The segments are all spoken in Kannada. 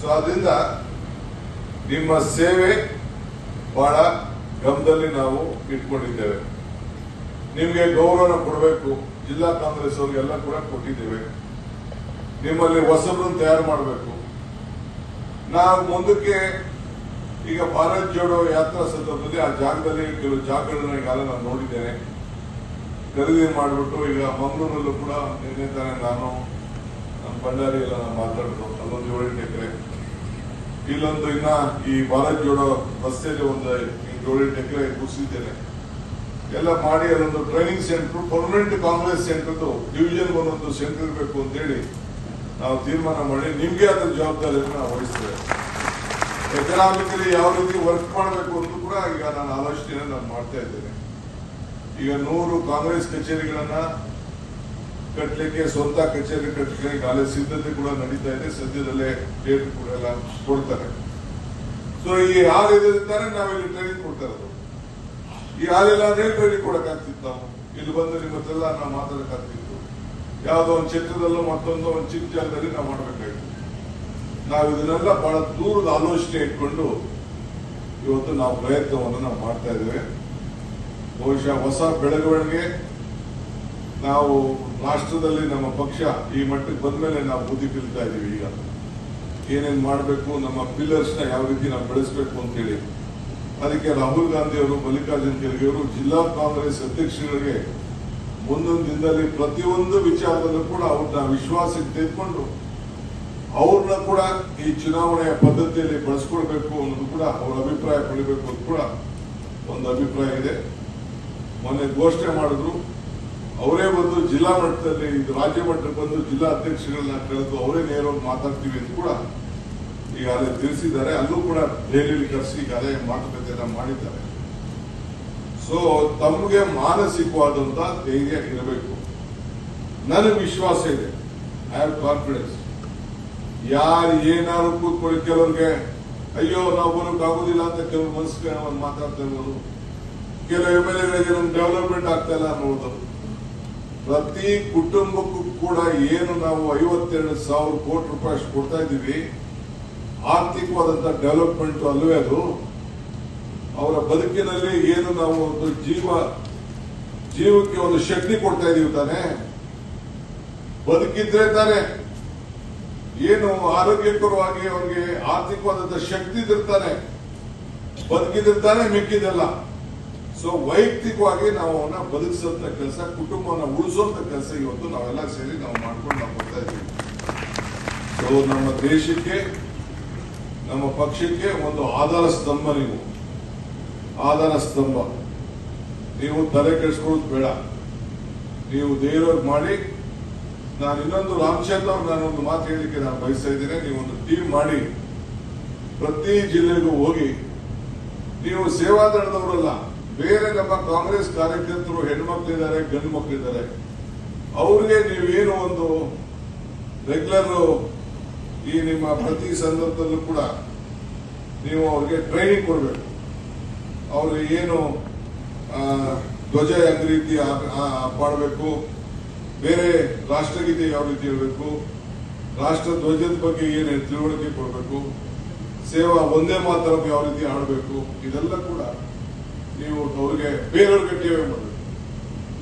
ಸೊ ಅದರಿಂದ ನಿಮ್ಮ ಸೇವೆ ಬಹಳ ಗಮನದಲ್ಲಿ ನಾವು ಇಟ್ಕೊಂಡಿದ್ದೇವೆ. ನಿಮಗೆ ಗೌರವ ಕೊಡಬೇಕು. ಜಿಲ್ಲಾ ಕಾಂಗ್ರೆಸ್ ಅವ್ರಿಗೆಲ್ಲ ಕೂಡ ಕೊಟ್ಟಿದ್ದೇವೆ. ನಿಮ್ಮಲ್ಲಿ ಹೊಸಬ್ರನ್ನ ತಯಾರು ಮಾಡಬೇಕು. ನಾವು ಮುಂದಕ್ಕೆ ಈಗ ಭಾರತ್ ಜೋಡೋ ಯಾತ್ರಾ ಸಂದರ್ಭದಲ್ಲಿ ಆ ಜಾಗದಲ್ಲಿ ಕೆಲವು ಜಾಗಗಳನ್ನ ಈಗಾಗಲೇ ನಾನು ನೋಡಿದ್ದೇನೆ ಖರೀದಿ ಮಾಡಿಬಿಟ್ಟು ಈಗ ಮಂಗಳೂರಲ್ಲೂ ಕೂಡ ನಿನ್ನೆ ತಾನೇ ನಾನು ನಮ್ಮ ಬಳ್ಳಾರಿ ಎಲ್ಲ ನಾನು ಮಾತಾಡಿದ್ರು ಅಲ್ಲೊಂದು ಏಳೆಂಟು ಎಕರೆ. ಇಲ್ಲೊಂದು ಇನ್ನ ಈ ಭಾರತ್ ಜೋಡೋ ರಸ್ತೆಯಲ್ಲಿ ಒಂದು ಏಳೆಂಟು ಎಕರೆ ಕುಸಿದ್ದೇನೆ ಎಲ್ಲ ಮಾಡಿ ಅದೊಂದು ಟ್ರೈನಿಂಗ್ ಸೆಂಟರ್ ಪರ್ಮನೆಂಟ್ ಕಾಂಗ್ರೆಸ್ ಸೆಂಟರ್ದು ಡಿವಿಷನ್ ಒಂದೊಂದು ಸೆಂಟರ್ ಇರಬೇಕು ಅಂತೇಳಿ ನಾವು ತೀರ್ಮಾನ ಮಾಡಿ ನಿಮ್ಗೆ ಅದ್ರ ಜವಾಬ್ದಾರಿಯನ್ನು ನಾವು ವಹಿಸ್ತೇವೆ. ಎಕನಾಮಿಕಲಿ ಯಾವ ರೀತಿ ವರ್ಕ್ ಮಾಡಬೇಕು ಅಂತ ಕೂಡ ಈಗ ನಾನು ಆಲೋಚನೆಯನ್ನು ನಾನು ಮಾಡ್ತಾ ಇದ್ದೇನೆ. ಈಗ ನೂರು ಕಾಂಗ್ರೆಸ್ ಕಚೇರಿಗಳನ್ನ ಕಟ್ಟಲಿಕ್ಕೆ ಸ್ವಂತ ಕಚೇರಿ ಕಟ್ಟಲಿಕ್ಕೆ ಈಗಾಗಲೇ ಸಿದ್ಧತೆ ಕೂಡ ನಡೀತಾ ಇದೆ. ಸದ್ಯದಲ್ಲೇ ಡೇಟ್ ಕೂಡ ಎಲ್ಲ ಕೊಡ್ತಾರೆ. ಸೊ ಈ ಹಾಲ್ ಇದ್ದಿದ್ದಾನೆ ನಾವಿಲ್ಲಿ ಟ್ರೈನಿಂಗ್ ಕೊಡ್ತಾ ಇರೋದು. ಈ ಹಾಲಿಲ್ಲ ಅಂದ್ರೆ ಟ್ರೈನಿಂಗ್ ಕೊಡಕ್ಕಾಗ್ತಿತ್ತು ನಾವು. ಇಲ್ಲಿ ಬಂದು ನಿಮ್ಮ ಹತ್ರ ನಾವು ಮಾತಾಡಕ್ಕಾಗ್ತಿತ್ತು ಯಾವುದೋ ಒಂದು ಕ್ಷೇತ್ರದಲ್ಲೋ ಮತ್ತೊಂದು ಒಂದು ಚಿಕ್ಕ ಜಾಗದಲ್ಲಿ ನಾವು ಮಾಡಬೇಕಾಗಿತ್ತು ನಾವು ಇದನ್ನೆಲ್ಲ ಬಹಳ ದೂರದ ಆಲೋಚನೆ ಇಟ್ಕೊಂಡು ಇವತ್ತು ನಾವು ಪ್ರಯತ್ನವನ್ನು ನಾವು ಮಾಡ್ತಾ ಇದ್ದೇವೆ. ಬಹುಶಃ ಹೊಸ ಬೆಳವಣಿಗೆ ನಾವು ರಾಷ್ಟ್ರದಲ್ಲಿ ನಮ್ಮ ಪಕ್ಷ ಈ ಮಟ್ಟಕ್ಕೆ ಬಂದ್ಮೇಲೆ ನಾವು ಬುದ್ಧಿ ಕಲಿತಾ ಇದೀವಿ ಈಗ. ಏನೇನ್ ಮಾಡಬೇಕು, ನಮ್ಮ ಪಿಲ್ಲರ್ಸ್ನ ಯಾವ ರೀತಿ ನಾವು ಬೆಳೆಸಬೇಕು ಅಂತೇಳಿ. ಅದಕ್ಕೆ ರಾಹುಲ್ ಗಾಂಧಿ ಅವರು, ಮಲ್ಲಿಕಾರ್ಜುನ್ ಖರ್ಗೆ ಅವರು, ಜಿಲ್ಲಾ ಕಾಂಗ್ರೆಸ್ ಅಧ್ಯಕ್ಷರಿಗೆ ಮುಂದೊಂದು ದಿನದಲ್ಲಿ ಪ್ರತಿಯೊಂದು ವಿಚಾರದಲ್ಲೂ ಕೂಡ ಅವ್ರನ್ನ ವಿಶ್ವಾಸಕ್ಕೆ ತೆಗೆದುಕೊಂಡು ಅವ್ರನ್ನ ಕೂಡ ಈ ಚುನಾವಣೆಯ ಪದ್ಧತಿಯಲ್ಲಿ ಬಳಸ್ಕೊಳ್ಬೇಕು ಅನ್ನೋದು ಕೂಡ ಅವರ ಅಭಿಪ್ರಾಯ ಪಡಿಬೇಕು ಅಂತ ಕೂಡ ಒಂದು ಅಭಿಪ್ರಾಯ ಇದೆ. ಮೊನ್ನೆ ಘೋಷಣೆ ಮಾಡಿದ್ರು ಅವರೇ ಬಂದು ಜಿಲ್ಲಾ ಮಟ್ಟದಲ್ಲಿ, ಇದು ರಾಜ್ಯ ಮಟ್ಟಕ್ಕೆ ಬಂದು ಜಿಲ್ಲಾ ಅಧ್ಯಕ್ಷಗಳನ್ನ ಕರೆದು ಅವರೇ ನೇರವಾಗಿ ಮಾತಾಡ್ತೀವಿ ಅಂತ ಕೂಡ ಈಗ ಈಗಾಗಲೇ ತಿಳಿಸಿದ್ದಾರೆ. ಅಲ್ಲೂ ಕೂಡ ದೆಹಲಿಯಲ್ಲಿ ಕರೆಸಿ ಈಗಾಗಲೇ ಮಾತುಕತೆಯನ್ನ ಮಾಡಿದ್ದಾರೆ. ಸೊ ತಮಗೆ ಮಾನಸಿಕವಾದಂತ ಧೈರ್ಯ ಇರಬೇಕು. ನನಗೆ ವಿಶ್ವಾಸ ಇದೆ. ಐ ಹ್ಯಾವ್ ಕಾನ್ಫಿಡೆನ್ಸ್ ಯಾರು ಏನಾದ್ರು ಕೂತ್ಕೊಳ್ಳಿ ಕೆಲವ್ರಿಗೆ, ಅಯ್ಯೋ, ನಾವು ಬರೋಕೆ ಆಗೋದಿಲ್ಲ ಅಂತ ಕೆಲವು ಮನಸ್ಸು ಮಾತಾಡ್ತಾ ಇರ್ಬೋದು. ಕೆಲವು ಎಂ ಎಲ್ ಎಗಳಿಗೆ ನಮ್ಗೆ ಡೆವಲಪ್ಮೆಂಟ್ ಆಗ್ತಾ ಇಲ್ಲ ಅನ್ನೋದು. ಪ್ರತಿ ಕುಟುಂಬಕ್ಕೂ ಕೂಡ ಏನು ನಾವು ಐವತ್ತೆರಡು ಸಾವಿರ ಕೋಟಿ ರೂಪಾಯಿ ಕೊಡ್ತಾ ಇದ್ದೀವಿ, ಆರ್ಥಿಕವಾದಂತ ಡೆವಲಪ್ಮೆಂಟ್ ಅಲ್ಲವೇ ಅದು. ಅವರ ಬದುಕಿನಲ್ಲಿ ಏನು ನಾವು ಒಂದು ಜೀವ, ಜೀವಕ್ಕೆ ಒಂದು ಶಕ್ತಿ ಕೊಡ್ತಾ ಇದೀವಿ ತಾನೆ. ಬದುಕಿದ್ರೆ ತಾನೆ ಏನು ಆರೋಗ್ಯಕರವಾಗಿ ಅವ್ರಿಗೆ ಆರ್ಥಿಕವಾದಂತ ಶಕ್ತಿ ಇದಿರ್ತಾನೆ ಬದುಕಿದಿರ್ತಾನೆ ಮಿಕ್ಕಿದೆಲ್ಲ ಸೊ ವೈಯಕ್ತಿಕವಾಗಿ ನಾವು ಅವನ್ನ ಬದುಕಿಸಂತ ಕೆಲಸ, ಕುಟುಂಬವನ್ನ ಉಳಿಸುವಂತ ಕೆಲಸ ಇವತ್ತು ನಾವೆಲ್ಲ ಸೇರಿ ನಾವು ಮಾಡ್ಕೊಂಡು ನಾವು ಬರ್ತಾ ಇದ್ದೀವಿ. ಸೊ ನಮ್ಮ ದೇಶಕ್ಕೆ, ನಮ್ಮ ಪಕ್ಷಕ್ಕೆ ಒಂದು ಆಧಾರ ಸ್ತಂಭ ನೀವು. ಆಧಾರ ಸ್ತಂಭ. ನೀವು ತಲೆ ಕೆಡಿಸ್ಕೊಳ್ಳೋದು ಬೇಡ. ನೀವು ಧೈರ್ಯವಾಗಿ ಮಾಡಿ, ನಾನು ಇನ್ನೊಂದು ರಾಮಚಂದ್ರ ಅವ್ರು ನಾನೊಂದು ಮಾತು ಹೇಳಲಿಕ್ಕೆ ನಾನು ಬಯಸ್ತಾ ಇದ್ದೇನೆ. ನೀವು ಒಂದು ಟೀಮ್ ಮಾಡಿ, ಪ್ರತಿ ಜಿಲ್ಲೆಗೂ ಹೋಗಿ, ನೀವು ಸೇವಾದಳದವರಲ್ಲ ಬೇರೆ ನಮ್ಮ ಕಾಂಗ್ರೆಸ್ ಕಾರ್ಯಕರ್ತರು ಹೆಣ್ಮಕ್ಳಿದ್ದಾರೆ ಗಂಡು ಮಕ್ಕಳಿದ್ದಾರೆ ಅವ್ರಿಗೆ ನೀವೇನು ಒಂದು ರೆಗ್ಯುಲರ್ ಈ ನಿಮ್ಮ ಪ್ರತಿ ಸಂದರ್ಭದಲ್ಲೂ ಕೂಡ ನೀವು ಅವ್ರಿಗೆ ಟ್ರೈನಿಂಗ್ ಕೊಡಬೇಕು. ಅವ್ರಿಗೆ ಏನು ಧ್ವಜ ಯಾವ ರೀತಿ ಪಾಡಬೇಕು, ಬೇರೆ ರಾಷ್ಟ್ರಗೀತೆ ಯಾವ ರೀತಿ ಹೇಳಬೇಕು, ರಾಷ್ಟ್ರ ಧ್ವಜದ ಬಗ್ಗೆ ಏನು ತಿಳುವಳಿಕೆ ಕೊಡಬೇಕು, ಸೇವಾ ಒಂದೇ ಮಾತ್ರ ಯಾವ ರೀತಿ ಆಡಬೇಕು ಇದೆಲ್ಲ ಕೂಡ ನೀವು ಅವ್ರಿಗೆ ಬೇರೆಯವ್ರಿಗೆ ಟಿವಿ ಮಾಡಬೇಕು.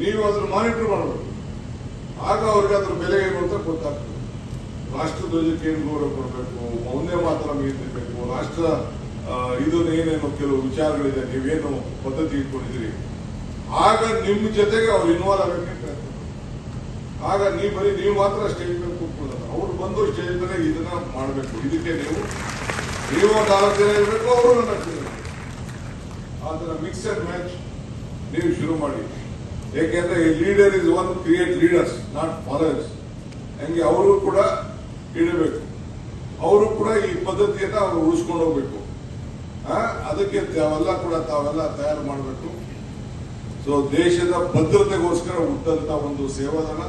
ನೀವು ಅದನ್ನು ಮಾನಿಟರ್ ಮಾಡಬೇಕು. ಆಗ ಅವ್ರಿಗೆ ಅದ್ರ ಬೆಲೆ ಏನು ಅಂತ ಗೊತ್ತಾಗ್ತದೆ. ರಾಷ್ಟ್ರಧ್ವಜಕ್ಕೆ ಏನು ಗೌರವ ಕೊಡಬೇಕು ಮೌಲ್ಯ ಮಾತ್ರ ಮೀರಿಬೇಕು ರಾಷ್ಟ್ರ ಆ, ಇದು ಏನೇನು ಕೆಲವು ವಿಚಾರಗಳಿದೆ ನೀವೇನು ಪದ್ಧತಿ ಇಟ್ಕೊಂಡಿದ್ದೀರಿ. ಆಗ ನಿಮ್ಮ ಜೊತೆಗೆ ಅವ್ರು ಇನ್ವಾಲ್ವ್ ಆಗಬೇಕು. ಆಗ ನೀವು ಬರೀ ನೀವು ಮಾತ್ರ ಸ್ಟೇಜ್ ಮೇಲೆ ಕೂತ್ಕೊಳ್ಳೋದು. ಅವ್ರು ಬಂದು ಸ್ಟೇಜ್ ಮೇಲೆ ಇದನ್ನ ಮಾಡಬೇಕು. ಇದಕ್ಕೆ ನೀವು ನೀವು ಒಂದು ಜನ ಇರಬೇಕು ಅವರು ನಾಲ್ಕು. ಆ ಥರ ಮಿಕ್ಸ್ ಮ್ಯಾಚ್ ನೀವು ಶುರು ಮಾಡಿ. ಯಾಕೆಂದ್ರೆ ಈ leader is one create leaders not followers ಹಂಗೆ ಅವರು ಕೂಡ ಇಡಬೇಕು. ಅವರು ಕೂಡ ಈ ಪದ್ಧತಿಯನ್ನು ಅವರು ಉಳಿಸ್ಕೊಂಡು ಹೋಗ್ಬೇಕು. ಅದಕ್ಕೆ ತಾವೆಲ್ಲ ಕೂಡ ತಾವೆಲ್ಲ ತಯಾರು ಮಾಡಬೇಕು. ಸೊ ದೇಶದ ಭದ್ರತೆಗೋಸ್ಕರ ಹುಟ್ಟಂತ ಒಂದು ಸೇವಾದಳ.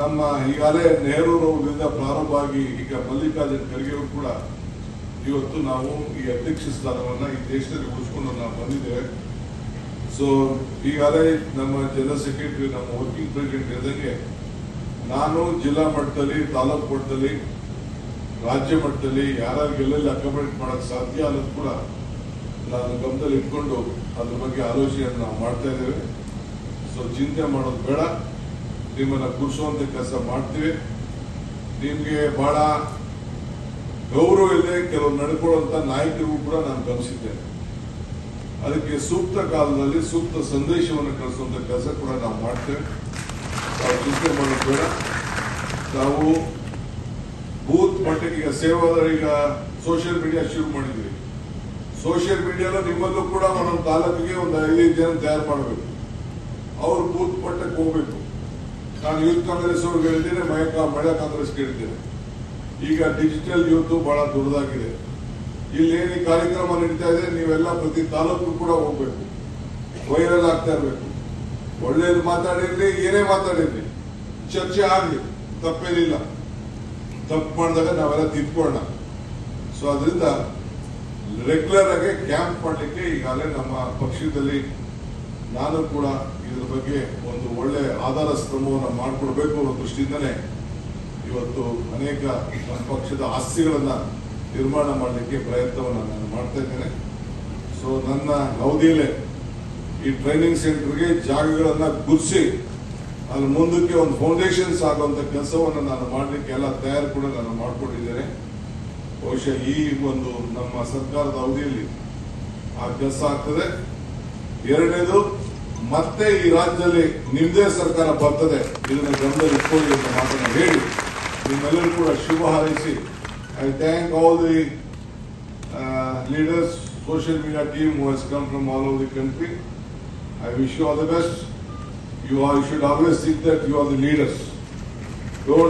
ನಮ್ಮ ಈಗಾಗಲೇ ನೆಹರೂರವರಿಂದ ಪ್ರಾರಂಭ ಆಗಿ ಈಗ ಮಲ್ಲಿಕಾರ್ಜುನ್ ಖರ್ಗೆ ಕೂಡ ಇವತ್ತು ನಾವು ಈ ಅಧ್ಯಕ್ಷ ಸ್ಥಾನವನ್ನು ಈ ದೇಶದಲ್ಲಿ ಉಳಿಸ್ಕೊಂಡು ನಾವು ಬಂದಿದ್ದೇವೆ. ಸೊ ಈಗಾಗಲೇ ನಮ್ಮ ಜನರಲ್ ಸೆಕ್ರೆಟರಿ ನಮ್ಮ ವರ್ಕಿಂಗ್ ಪ್ರೆಸಿಡೆಂಟ್ ಹೇಳಿದಂಗೆ ನಾನು ಜಿಲ್ಲಾ ಮಟ್ಟದಲ್ಲಿ, ತಾಲೂಕು ಮಟ್ಟದಲ್ಲಿ, ರಾಜ್ಯ ಮಟ್ಟದಲ್ಲಿ ಯಾರ್ಯಾರಿಗೆ ಎಲ್ಲೆಲ್ಲಿ ಅಕಾಮಡೇಟ್ ಮಾಡಕ್ ಸಾಧ್ಯ ಅನ್ನೋದು ಕೂಡ ನಾನು ಗಮನದಲ್ಲಿ ಇಟ್ಕೊಂಡು ಅದ್ರ ಬಗ್ಗೆ ಆಲೋಚನೆಯನ್ನು ನಾವು ಮಾಡ್ತಾ ಇದ್ದೇವೆ. ಸೊ ಚಿಂತೆ ಮಾಡೋದು ಬೇಡ. ನಿಮ್ಮನ್ನ ಅಂತ ಕೆಲಸ ಮಾಡ್ತೀವಿ. ನಿಮಗೆ ಬಹಳ ಗೌರವ ಇದೆ ಕೆಲವು ನಡ್ಕೊಳ್ಳುವಂತ ನಾಯಕರಿಗೂ ಕೂಡ ನಾನು ಗಮನಿಸಿದ್ದೇನೆ. ಅದಕ್ಕೆ ಸೂಕ್ತ ಕಾಲದಲ್ಲಿ ಸೂಕ್ತ ಸಂದೇಶವನ್ನು ಕಳಿಸುವಂತ ಕೆಲಸ ಕೂಡ ನಾವು ಮಾಡ್ತೇವೆ. ತಾವು ಚಿಂತೆ ಮಾಡಬೇಡ. ಬೇಡ ತಾವು ಬೂತ್ ಮಟ್ಟಕ್ಕೆ ಈಗ ಸೇವಾದಾರ ಈಗ ಸೋಷಿಯಲ್ ಮೀಡಿಯಾ ಶುರು ಮಾಡಿದ್ವಿ ಸೋಷಿಯಲ್ ಮೀಡಿಯಾದ ನಿಮ್ಮಲ್ಲೂ ಕೂಡ ಒಂದೊಂದು ತಾಲೂಕಿಗೆ ಒಂದು ಐದೈದು ಜನ ತಯಾರು ಮಾಡಬೇಕು. ಅವ್ರು ಬೂತ್ ಮಟ್ಟಕ್ಕೆ ಹೋಗ್ಬೇಕು. ನಾನು ಯೂತ್ ಕಾಂಗ್ರೆಸ್ ಅವ್ರಿಗೆ ಹೇಳಿದ್ದೇನೆ ಮಹಿಳಾ ಕಾಂಗ್ರೆಸ್ ಹೇಳಿದ್ದೇನೆ. ಈಗ ಡಿಜಿಟಲ್ ಯೂತ್ ಬಹಳ ದೊಡ್ಡದಾಗಿದೆ. ಇಲ್ಲಿ ಏನು ಕಾರ್ಯಕ್ರಮ ನಡೀತಾ ಇದೆ, ನೀವೆಲ್ಲ ಪ್ರತಿ ತಾಲೂಕು ಕೂಡ ಹೋಗ್ಬೇಕು. ವೈರಲ್ ಆಗ್ತಾ ಇರಬೇಕು. ಒಳ್ಳೇದು ಮಾತಾಡಿರ್ಲಿ, ಏನೇ ಮಾತಾಡಿರ್ಲಿ, ಚರ್ಚೆ ಆಗಲಿ, ತಪ್ಪೇನಿಲ್ಲ. ತಪ್ಪು ಮಾಡಿದಾಗ ನಾವೆಲ್ಲ ತಿದ್ಕೊಳ್ಳೋಣ. ಸೊ ಅದರಿಂದ ರೆಗ್ಯುಲರ್ ಆಗಿ ಕ್ಯಾಂಪ್ ಮಾಡಲಿಕ್ಕೆ ಈಗಾಗಲೇ ನಮ್ಮ ಪಕ್ಷದಲ್ಲಿ ನಾನು ಕೂಡ ಇದ್ರ ಬಗ್ಗೆ ಒಂದು ಒಳ್ಳೆ ಆಧಾರ ಸ್ತಂಭವನ್ನು ಮಾಡಿಕೊಡ್ಬೇಕು ಅನ್ನೋ ದೃಷ್ಟಿಯಿಂದನೇ ಇವತ್ತು ಅನೇಕ ನಮ್ಮ ಪಕ್ಷದ ಆಸ್ತಿಗಳನ್ನು ನಿರ್ಮಾಣ ಮಾಡಲಿಕ್ಕೆ ಪ್ರಯತ್ನವನ್ನು ನಾನು ಮಾಡ್ತಾ ಇದ್ದೇನೆ. ಸೊ ನನ್ನ ಅವಧಿಯಲ್ಲೇ ಈ ಟ್ರೈನಿಂಗ್ ಸೆಂಟರ್ಗೆ ಜಾಗಗಳನ್ನು ಗುರ್ಸಿ ಅಲ್ಲಿ ಮುಂದಕ್ಕೆ ಒಂದು ಫೌಂಡೇಶನ್ಸ್ ಆಗುವಂಥ ಕೆಲಸವನ್ನು ನಾನು ಮಾಡಲಿಕ್ಕೆ ಎಲ್ಲ ತಯಾರು ಕೂಡ ನಾನು ಮಾಡಿಕೊಂಡಿದ್ದೇನೆ ಬಹುಶಃ ಈ ಒಂದು ನಮ್ಮ ಸರ್ಕಾರದ ಅವಧಿಯಲ್ಲಿ ಆ ಕೆಲಸ ಆಗ್ತದೆ. ಎರಡನೇದು, ಮತ್ತೆ ಈ ರಾಜ್ಯದಲ್ಲಿ ನಿಮ್ಮದೇ ಸರ್ಕಾರ ಬರ್ತದೆ, ಇದನ್ನು ಗಮನದಲ್ಲಿ ಇಟ್ಕೊಳ್ಳಿ ಅಂತ ಮಾತನ್ನು ಹೇಳಿ ನಿಮ್ಮೆಲ್ಲರೂ ಕೂಡ ಶುಭ ಹಾರೈಸಿ I thank all the leaders social media team who has come from all over the country I wish you all the best you are, you should always think that you are the leaders.